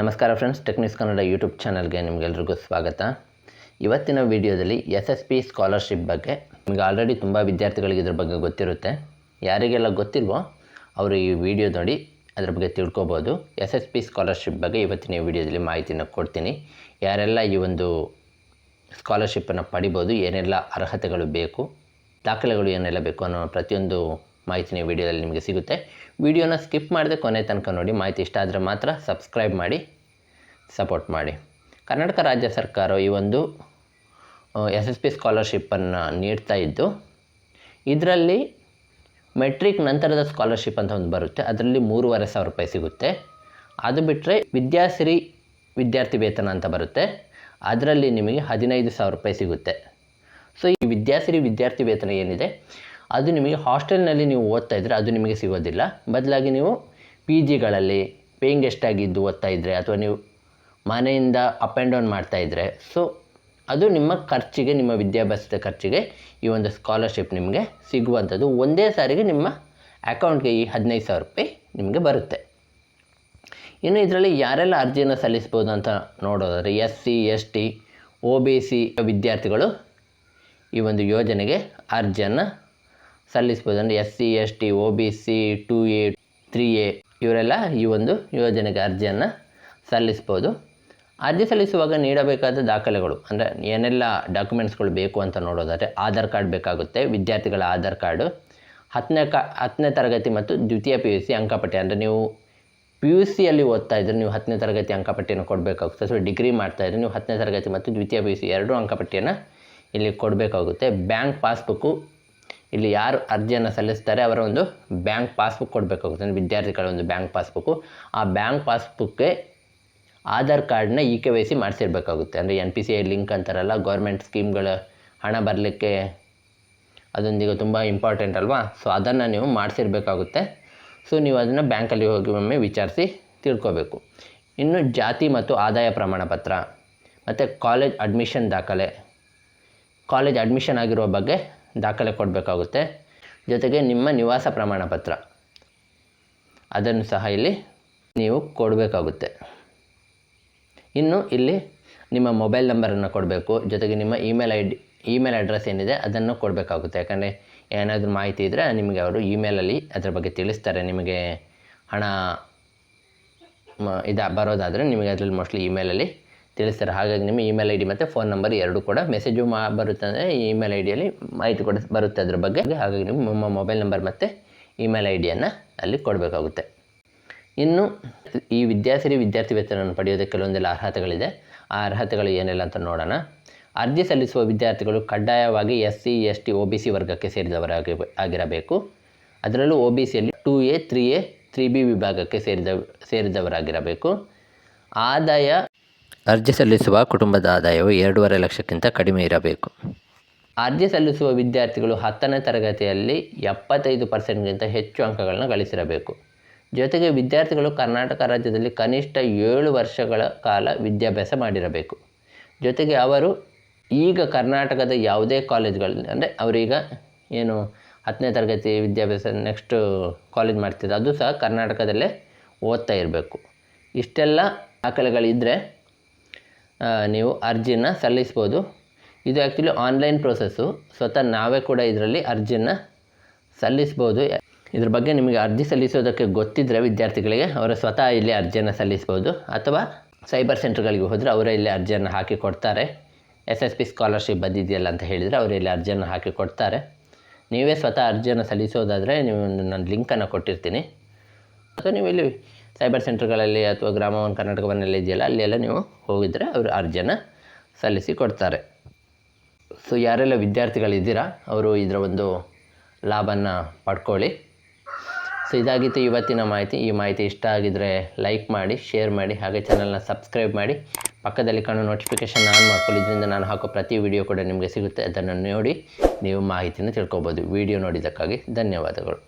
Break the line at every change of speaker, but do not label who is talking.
ನಮಸ್ಕಾರ friends techniques Kannada YouTube ಚಾನಲ್ಗೆ ನಿಮಗೆಲ್ರಿಗೂ ಸ್ವಾಗತ. ಇವತ್ತಿನ ವಿಡಿಯೋದಲ್ಲಿ ಎಸ್ ಎಸ್ ಪಿ ಸ್ಕಾಲರ್ಶಿಪ್ ಬಗ್ಗೆ ನಿಮಗೆ ಆಲ್ರೆಡಿ ತುಂಬ ವಿದ್ಯಾರ್ಥಿಗಳಿಗೆ ಇದ್ರ ಬಗ್ಗೆ ಗೊತ್ತಿರುತ್ತೆ. ಯಾರಿಗೆಲ್ಲ ಗೊತ್ತಿಲ್ವೋ ಅವರು ಈ ವಿಡಿಯೋ ನೋಡಿ ಅದ್ರ ಬಗ್ಗೆ ತಿಳ್ಕೊಬೋದು. ಎಸ್ ಎಸ್ ಪಿ ಸ್ಕಾಲರ್ಶಿಪ್ ಬಗ್ಗೆ ಇವತ್ತಿನ ವಿಡಿಯೋದಲ್ಲಿ ಮಾಹಿತಿನ ಕೊಡ್ತೀನಿ. ಯಾರೆಲ್ಲ ಈ ಒಂದು ಸ್ಕಾಲರ್ಶಿಪ್ಪನ್ನು ಪಡಿಬೋದು, ಏನೆಲ್ಲ ಅರ್ಹತೆಗಳು ಬೇಕು, ದಾಖಲೆಗಳು ಏನೆಲ್ಲ ಬೇಕು ಅನ್ನೋ ಪ್ರತಿಯೊಂದು ಮಾಹಿತಿನ ನೀವು ವಿಡಿಯೋದಲ್ಲಿ ನಿಮಗೆ ಸಿಗುತ್ತೆ. ವಿಡಿಯೋನ ಸ್ಕಿಪ್ ಮಾಡದೆ ಕೊನೆ ತನಕ ನೋಡಿ, ಮಾಹಿತಿ ಇಷ್ಟ ಆದರೆ ಮಾತ್ರ ಸಬ್ಸ್ಕ್ರೈಬ್ ಮಾಡಿ ಸಪೋರ್ಟ್ ಮಾಡಿ. ಕರ್ನಾಟಕ ರಾಜ್ಯ ಸರ್ಕಾರ ಈ ಒಂದು ಎಸ್ ಎಸ್ ಪಿ ಸ್ಕಾಲರ್ಶಿಪ್ಪನ್ನು ನೀಡ್ತಾ ಇದ್ದು, ಇದರಲ್ಲಿ ಮೆಟ್ರಿಕ್ ನಂತರದ ಸ್ಕಾಲರ್ಶಿಪ್ ಅಂತ ಒಂದು ಬರುತ್ತೆ. ಅದರಲ್ಲಿ ಮೂರುವರೆ ಸಾವಿರ ರೂಪಾಯಿ ಸಿಗುತ್ತೆ. ಅದು ಬಿಟ್ಟರೆ ವಿದ್ಯಾಸಿರಿ ವಿದ್ಯಾರ್ಥಿ ವೇತನ ಅಂತ ಬರುತ್ತೆ. ಅದರಲ್ಲಿ ನಿಮಗೆ ಹದಿನೈದು ಸಾವಿರ ರೂಪಾಯಿ ಸಿಗುತ್ತೆ. ಸೊ ಈ ವಿದ್ಯಾಸಿರಿ ವಿದ್ಯಾರ್ಥಿ ವೇತನ ಏನಿದೆ? ಅದು ನಿಮಗೆ ಹಾಸ್ಟೆಲ್ನಲ್ಲಿ ನೀವು ಓದ್ತಾ ಇದ್ದರೆ ಅದು ನಿಮಗೆ ಸಿಗೋದಿಲ್ಲ. ಬದಲಾಗಿ ನೀವು ಪಿ ಜಿಗಳಲ್ಲಿ ಪೇಯಿಂಗ್ ಗೆಸ್ಟಾಗಿದ್ದು ಓದ್ತಾ ಇದ್ದರೆ ಅಥವಾ ನೀವು ಮನೆಯಿಂದ ಅಪ್ ಆ್ಯಂಡ್ ಡೌನ್ ಮಾಡ್ತಾ ಇದ್ದರೆ ಸೊ ಅದು ನಿಮ್ಮ ಖರ್ಚಿಗೆ, ನಿಮ್ಮ ವಿದ್ಯಾಭ್ಯಾಸದ ಖರ್ಚಿಗೆ ಈ ಒಂದು ಸ್ಕಾಲರ್ಶಿಪ್ ನಿಮಗೆ ಸಿಗುವಂಥದ್ದು. ಒಂದೇ ಸಾರಿಗೆ ನಿಮ್ಮ ಅಕೌಂಟ್ಗೆ ಈ ಹದಿನೈದು ಸಾವಿರ ರೂಪಾಯಿ ನಿಮಗೆ ಬರುತ್ತೆ. ಇನ್ನು ಇದರಲ್ಲಿ ಯಾರೆಲ್ಲ ಅರ್ಜಿಯನ್ನು ಸಲ್ಲಿಸ್ಬೋದು ಅಂತ ನೋಡೋದಾದರೆ S C S T O B C ವಿದ್ಯಾರ್ಥಿಗಳು ಈ ಒಂದು ಯೋಜನೆಗೆ ಅರ್ಜಿಯನ್ನು ಸಲ್ಲಿಸ್ಬೋದು. ಅಂದರೆ S C S T O B C two A three A ಇವರೆಲ್ಲ ಈ ಒಂದು ಯೋಜನೆಗೆ ಅರ್ಜಿಯನ್ನು ಸಲ್ಲಿಸ್ಬೋದು. ಅರ್ಜಿ ಸಲ್ಲಿಸುವಾಗ ನೀಡಬೇಕಾದ ದಾಖಲೆಗಳು, ಅಂದರೆ ಏನೆಲ್ಲ ಡಾಕ್ಯುಮೆಂಟ್ಸ್ಗಳು ಬೇಕು ಅಂತ ನೋಡೋದಾದರೆ ಆಧಾರ್ ಕಾರ್ಡ್ ಬೇಕಾಗುತ್ತೆ, ವಿದ್ಯಾರ್ಥಿಗಳ ಆಧಾರ್ ಕಾರ್ಡು, ಹತ್ತನೇ ಕ, ಹತ್ತನೇ ತರಗತಿ ಮತ್ತು ದ್ವಿತೀಯ ಪಿ ಯು ಸಿ ಅಂಕಪಟ್ಟಿ. ಅಂದರೆ ನೀವು ಪಿ ಯು ಸಿಯಲ್ಲಿ ಓದ್ತಾ ಇದ್ದರೆ ನೀವು ಹತ್ತನೇ ತರಗತಿ ಅಂಕಪಟ್ಟಿಯನ್ನು ಕೊಡಬೇಕಾಗುತ್ತೆ. ಸೊ ಡಿಗ್ರಿ ಮಾಡ್ತಾಯಿದ್ರೆ ನೀವು ಹತ್ತನೇ ತರಗತಿ ಮತ್ತು ದ್ವಿತೀಯ ಪಿ ಯು ಸಿ ಎರಡೂ ಅಂಕಪಟ್ಟಿಯನ್ನು ಇಲ್ಲಿ ಕೊಡಬೇಕಾಗುತ್ತೆ. ಬ್ಯಾಂಕ್ ಪಾಸ್ಬುಕ್ಕು ಇಲ್ಲಿ ಯಾರು ಅರ್ಜಿಯನ್ನು ಸಲ್ಲಿಸ್ತಾರೆ ಅವರ ಒಂದು ಬ್ಯಾಂಕ್ ಪಾಸ್ಬುಕ್ ಕೊಡಬೇಕಾಗುತ್ತೆ. ಅಂದರೆ ವಿದ್ಯಾರ್ಥಿಗಳ ಒಂದು ಬ್ಯಾಂಕ್ ಪಾಸ್ಬುಕ್ಕು ಆ ಬ್ಯಾಂಕ್ ಪಾಸ್ಬುಕ್ಗೆ ಆಧಾರ್ ಕಾರ್ಡ್ನ ಇ ಕೆ ವೈ ಸಿ ಮಾಡಿಸಿರ್ಬೇಕಾಗುತ್ತೆ. ಅಂದರೆ N P C I link ಅಂತಾರಲ್ಲ, ಗೌರ್ಮೆಂಟ್ ಸ್ಕೀಮ್ಗಳ ಹಣ ಬರಲಿಕ್ಕೆ ಅದೊಂದಿಗೆ ತುಂಬ ಇಂಪಾರ್ಟೆಂಟ್ ಅಲ್ವಾ? ಸೊ ಅದನ್ನು ನೀವು ಮಾಡಿಸಿರ್ಬೇಕಾಗುತ್ತೆ. ಸೊ ನೀವು ಅದನ್ನು ಬ್ಯಾಂಕಲ್ಲಿ ಹೋಗಿ ಒಮ್ಮೆ ವಿಚಾರಿಸಿ ತಿಳ್ಕೊಬೇಕು. ಇನ್ನು ಜಾತಿ ಮತ್ತು ಆದಾಯ ಪ್ರಮಾಣ ಪತ್ರ, ಮತ್ತು ಕಾಲೇಜ್ ಅಡ್ಮಿಷನ್ ದಾಖಲೆ. ಕಾಲೇಜ್ ಅಡ್ಮಿಷನ್ ಆಗಿರೋ ಬಗ್ಗೆ ದಾಖಲೆ ಕೊಡಬೇಕಾಗುತ್ತೆ. ಜೊತೆಗೆ ನಿಮ್ಮ ನಿವಾಸ ಪ್ರಮಾಣ ಪತ್ರ. ಅದನ್ನು ಸಹ ಇಲ್ಲಿ ನೀವು ಕೊಡಬೇಕಾಗುತ್ತೆ. ಇನ್ನು ಇಲ್ಲಿ ನಿಮ್ಮ ಮೊಬೈಲ್ ನಂಬರನ್ನು ಕೊಡಬೇಕು. ಜೊತೆಗೆ ನಿಮ್ಮ ಇಮೇಲ್ ಐ ಇಮೇಲ್ ಅಡ್ರೆಸ್ ಏನಿದೆ ಅದನ್ನು ಕೊಡಬೇಕಾಗುತ್ತೆ. ಯಾಕಂದರೆ ಏನಾದರೂ ಮಾಹಿತಿ ಇದ್ದರೆ ನಿಮಗೆ ಅವರು ಇಮೇಲಲ್ಲಿ ಅದರ ಬಗ್ಗೆ ತಿಳಿಸ್ತಾರೆ. ನಿಮಗೆ ಹಣ ಇದು, ಬರೋದಾದರೆ ನಿಮಗೆ ಅದರಲ್ಲಿ ಮೋಸ್ಟ್ಲಿ ಇಮೇಲಲ್ಲಿ ತಿಳಿಸ್ತಾರೆ. ಹಾಗಾಗಿ ನಿಮ್ಮ ಇಮೇಲ್ ಐ ಡಿ ಮತ್ತು ಫೋನ್ ನಂಬರ್ ಎರಡು ಕೂಡ ಮೆಸೇಜು ಮಾ, ಬರುತ್ತೆ ಅಂದರೆ ಇಮೇಲ್ ಐ ಡಿಯಲ್ಲಿ ಮಾಹಿತಿ ಕೂಡ, ಬರುತ್ತೆ ಅದ್ರ ಬಗ್ಗೆ. ಹಾಗಾಗಿ ನೀವು ನಿಮ್ಮ ಮೊಬೈಲ್ ನಂಬರ್ ಮತ್ತು ಇಮೇಲ್ ಐ ಡಿಯನ್ನು ಅಲ್ಲಿ ಕೊಡಬೇಕಾಗುತ್ತೆ. ಇನ್ನು ಈ ವಿದ್ಯಾರ್ಥಿ ವಿದ್ಯಾರ್ಥಿ ವೇತನವನ್ನು ಪಡೆಯೋದಕ್ಕೆ ಕೆಲವೊಂದೆಲ್ಲ ಅರ್ಹತೆಗಳಿದೆ. ಆ ಅರ್ಹತೆಗಳು ಏನೆಲ್ಲ ಅಂತ ನೋಡೋಣ. ಅರ್ಜಿ ಸಲ್ಲಿಸುವ ವಿದ್ಯಾರ್ಥಿಗಳು ಕಡ್ಡಾಯವಾಗಿ S C S T O B C ವರ್ಗಕ್ಕೆ ಸೇರಿದವರಾಗಿ ಆಗಿರಬೇಕು. ಅದರಲ್ಲೂ ಒ ಬಿ ಸಿಯಲ್ಲಿ two A three A three B ವಿಭಾಗಕ್ಕೆ ಸೇರಿದ, ಸೇರಿದವರಾಗಿರಬೇಕು. ಆದಾಯ ಅರ್ಜಿ ಸಲ್ಲಿಸುವ ಕುಟುಂಬದ ಆದಾಯವು ಎರಡೂವರೆ ಲಕ್ಷಕ್ಕಿಂತ ಕಡಿಮೆ ಇರಬೇಕು. ಅರ್ಜಿ ಸಲ್ಲಿಸುವ ವಿದ್ಯಾರ್ಥಿಗಳು ಹತ್ತನೇ ತರಗತಿಯಲ್ಲಿ ಎಪ್ಪತ್ತೈದು ಪರ್ಸೆಂಟ್ಗಿಂತ ಹೆಚ್ಚು ಅಂಕಗಳನ್ನು ಗಳಿಸಿರಬೇಕು. ಜೊತೆಗೆ ವಿದ್ಯಾರ್ಥಿಗಳು ಕರ್ನಾಟಕ ರಾಜ್ಯದಲ್ಲಿ ಕನಿಷ್ಠ ಏಳು ವರ್ಷಗಳ ಕಾಲ ವಿದ್ಯಾಭ್ಯಾಸ ಮಾಡಿರಬೇಕು. ಜೊತೆಗೆ ಅವರು ಈಗ ಕರ್ನಾಟಕದ ಯಾವುದೇ ಕಾಲೇಜ್ಗಳಲ್ಲಿ, ಅಂದರೆ ಅವರೀಗ ಏನು ಹತ್ತನೇ ತರಗತಿ ವಿದ್ಯಾಭ್ಯಾಸ ನೆಕ್ಸ್ಟು ಕಾಲೇಜ್ ಮಾಡ್ತಿದ್ದೆ, ಅದು ಸಹ ಕರ್ನಾಟಕದಲ್ಲೇ ಓದ್ತಾ ಇರಬೇಕು. ಇಷ್ಟೆಲ್ಲ ದಾಖಲೆಗಳಿದ್ದರೆ ನೀವು ಅರ್ಜಿನ ಸಲ್ಲಿಸ್ಬೋದು. ಇದು ಆ್ಯಕ್ಚುಲಿ ಆನ್ಲೈನ್ ಪ್ರೊಸೆಸ್ಸು ಸ್ವತಃ ನಾವೇ ಕೂಡ ಇದರಲ್ಲಿ ಅರ್ಜಿನ ಸಲ್ಲಿಸ್ಬೋದು. ಇದ್ರ ಬಗ್ಗೆ ನಿಮಗೆ ಅರ್ಜಿ ಸಲ್ಲಿಸೋದಕ್ಕೆ ಗೊತ್ತಿದ್ದರೆ ವಿದ್ಯಾರ್ಥಿಗಳಿಗೆ ಅವರ ಸ್ವತಃ ಇಲ್ಲಿ ಅರ್ಜಿಯನ್ನು ಸಲ್ಲಿಸ್ಬೋದು. ಅಥವಾ ಸೈಬರ್ ಸೆಂಟ್ರ್ಗಳಿಗೆ ಹೋದರೆ ಅವರೇ ಇಲ್ಲಿ ಅರ್ಜಿಯನ್ನು ಹಾಕಿ ಕೊಡ್ತಾರೆ. ಎಸ್ ಎಸ್ ಪಿ ಸ್ಕಾಲರ್ಶಿಪ್ ಬಂದಿದೆಯಲ್ಲ ಅಂತ ಹೇಳಿದರೆ ಅವರು ಇಲ್ಲಿ ಅರ್ಜಿಯನ್ನು ಹಾಕಿ ಕೊಡ್ತಾರೆ. ನೀವೇ ಸ್ವತಃ ಅರ್ಜಿಯನ್ನು ಸಲ್ಲಿಸೋದಾದರೆ ನೀವು ನಾನು ಲಿಂಕನ್ನು ಕೊಟ್ಟಿರ್ತೀನಿ. ಅಥವಾ ನೀವು ಇಲ್ಲಿ ಸೈಬರ್ ಸೆಂಟರ್ಗಳಲ್ಲಿ ಅಥವಾ ಗ್ರಾಮ ಒನ್ ಕರ್ನಾಟಕ ವನಲ್ಲಿ ಇದೆಯಲ್ಲ, ಅಲ್ಲೆಲ್ಲ ನೀವು ಹೋಗಿದ್ದರೆ ಅವರು ಅರ್ಜಿಯನ್ನು ಸಲ್ಲಿಸಿ ಕೊಡ್ತಾರೆ. ಸೊ ಯಾರೆಲ್ಲ ವಿದ್ಯಾರ್ಥಿಗಳಿದ್ದೀರಾ, ಅವರು ಇದರ ಒಂದು ಲಾಭನ ಪಡ್ಕೊಳ್ಳಿ. ಸೊ ಇದಾಗಿತ್ತು ಇವತ್ತಿನ ಮಾಹಿತಿ. ಈ ಮಾಹಿತಿ ಇಷ್ಟ ಆಗಿದ್ದರೆ ಲೈಕ್ ಮಾಡಿ ಶೇರ್ ಮಾಡಿ, ಹಾಗೆ ಚಾನಲ್ನ ಸಬ್ಸ್ಕ್ರೈಬ್ ಮಾಡಿ. ಪಕ್ಕದಲ್ಲಿ ಕಾಣೋ ನೋಟಿಫಿಕೇಶನ್ ಆನ್ ಮಾಡ್ಕೊಳ್ಳಿ. ಇದರಿಂದ ನಾನು ಹಾಕೋ ಪ್ರತಿ ವಿಡಿಯೋ ಕೂಡ ನಿಮಗೆ ಸಿಗುತ್ತೆ. ಅದನ್ನು ನೋಡಿ ನೀವು ಮಾಹಿತಿನ ತಿಳ್ಕೊಬೋದು. ವಿಡಿಯೋ ನೋಡಿದ್ದಕ್ಕಾಗಿ ಧನ್ಯವಾದಗಳು.